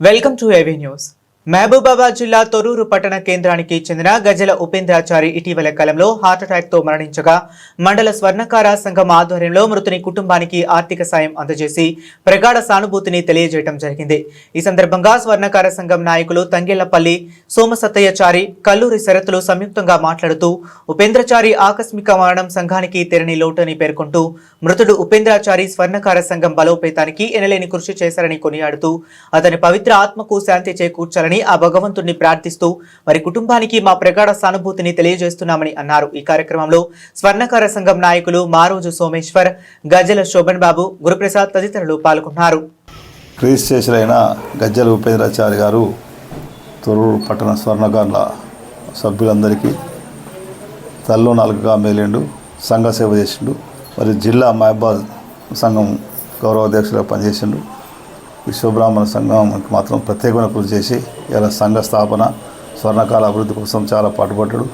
Welcome to AV news Mahabubabad జిల్లా తొరూరు పట్టణ కేంద్రానికి చెందిన గజల ఉపేంద్రాచారి ఇటీవల కాలంలో హార్ట్అటాక్తో మరణించగా మండల స్వర్ణకార సంఘం ఆధ్వర్యంలో మృతుని కుటుంబానికి ఆర్థిక సాయం అందజేసి ప్రగాఢ సానుభూతిని తెలియజేయడం జరిగింది. ఈ సందర్భంగా స్వర్ణకార సంఘం నాయకులు తంగెళ్ళపల్లి సోమసత్తయ్యచారి కల్లూరి శరతులు సంయుక్తంగా మాట్లాడుతూ ఉపేంద్రచారి ఆకస్మిక మరణం సంఘానికి తెరని లోటని పేర్కొంటూ మృతుడు ఉపేంద్రాచారి స్వర్ణకార సంఘం బలోపేతానికి ఎనలేని కృషి చేశారని కొనియాడుతూ అతని పవిత్ర ఆత్మకు శాంతి చేకూర్చాలని ఆ భగవంతుడిని ప్రార్థిస్తూ వారి కుటుంబానికి మా ప్రగాఢ సానుభూతిని తెలియజేస్తున్నామని అన్నారు. ఈ కార్యక్రమంలో స్వర్ణకార సంఘం నాయకులు మారోజు సోమేశ్వర్ గజల శోభన్ బాబు గురుప్రసాద్ తదితరులు పాల్గొన్నారు. రిజిస్ట్రేషన్ గజ్జల ఉపేంద్రాచారి గారు తొరూరు పట్టణ స్వర్ణకారుల సభ్యులందరికీ తల్లో నాలుగుగా మేలిండు సంఘ సేవ చేసిండు మరి జిల్లా మహబాద్ సంఘం గౌరవ అధ్యక్షులుగా పనిచేసిండు. విశ్వబ్రాహ్మణ సంఘంకి మాత్రం ప్రత్యేకమైన కృషి చేసి ఇలా సంఘ స్థాపన స్వర్ణకాల అభివృద్ధి కోసం చాలా పాటుపడ్డాడు.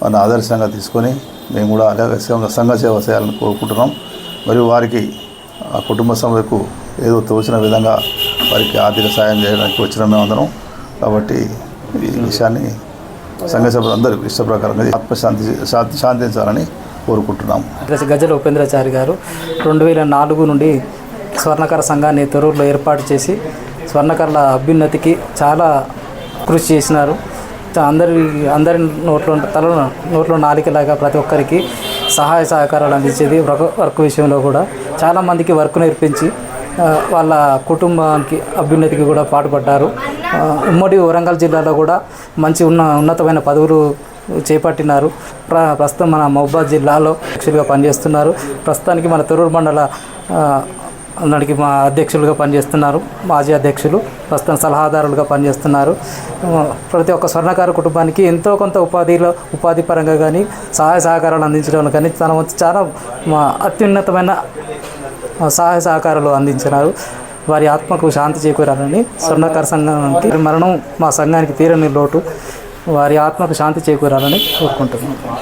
వారిని ఆదర్శంగా తీసుకొని మేము కూడా అలాగే సంఘ సేవ చేయాలని కోరుకుంటున్నాం. మరియు వారికి ఆ కుటుంబ సభ్యులకు ఏదో తోచిన విధంగా వారికి ఆర్థిక సాయం చేయడానికి వచ్చిన మేమందరం కాబట్టి ఈ విషయాన్ని సంఘ సభ్యులు అందరూ ఇష్ట ప్రకారంగా ఆత్మశాంతి శాంతి శాంతించాలని కోరుకుంటున్నాం. గజల ఉపేంద్రాచారి గారు. రెండు వేల నాలుగు నుండి స్వర్ణకర సంఘాన్ని తొరూరులో ఏర్పాటు చేసి స్వర్ణకర్ల అభ్యున్నతికి చాలా కృషి చేసినారు. అందరి అందరి నోట్లో తల నోట్లో నాలికలాగా ప్రతి ఒక్కరికి సహాయ సహకారాలు అందించేది వర్క్ వర్క్ విషయంలో కూడా. చాలామందికి వర్క్ నేర్పించి వాళ్ళ కుటుంబానికి అభ్యున్నతికి కూడా పాటుపడ్డారు. ఉమ్మడి వరంగల్ జిల్లాలో కూడా మంచి ఉన్న ఉన్నతమైన పదవులు చేపట్టినారు. ప్ర ప్రస్తుతం మన మహబాద్ జిల్లాలో యాక్చువల్గా పనిచేస్తున్నారు. ప్రస్తుతానికి మన తొరూరు మండల ఆ, అందరికి మా అధ్యక్షులుగా పనిచేస్తున్నారు మాజీ అధ్యక్షులు ప్రస్తుతం సలహాదారులుగా పనిచేస్తున్నారు. ప్రతి ఒక్క స్వర్ణకారు కుటుంబానికి ఎంతో కొంత ఉపాధిలో ఉపాధి పరంగా కానీ సహాయ సహకారాలు అందించడంలో కానీ తన వంతు చాలా మా అత్యున్నతమైన సహాయ సహకారాలు అందించినారు. వారి ఆత్మకు శాంతి చేకూరాలని స్వర్ణకార సంఘానికి మరణం మా సంఘానికి తీరని లోటు. వారి ఆత్మకు శాంతి చేకూరాలని కోరుకుంటున్నాను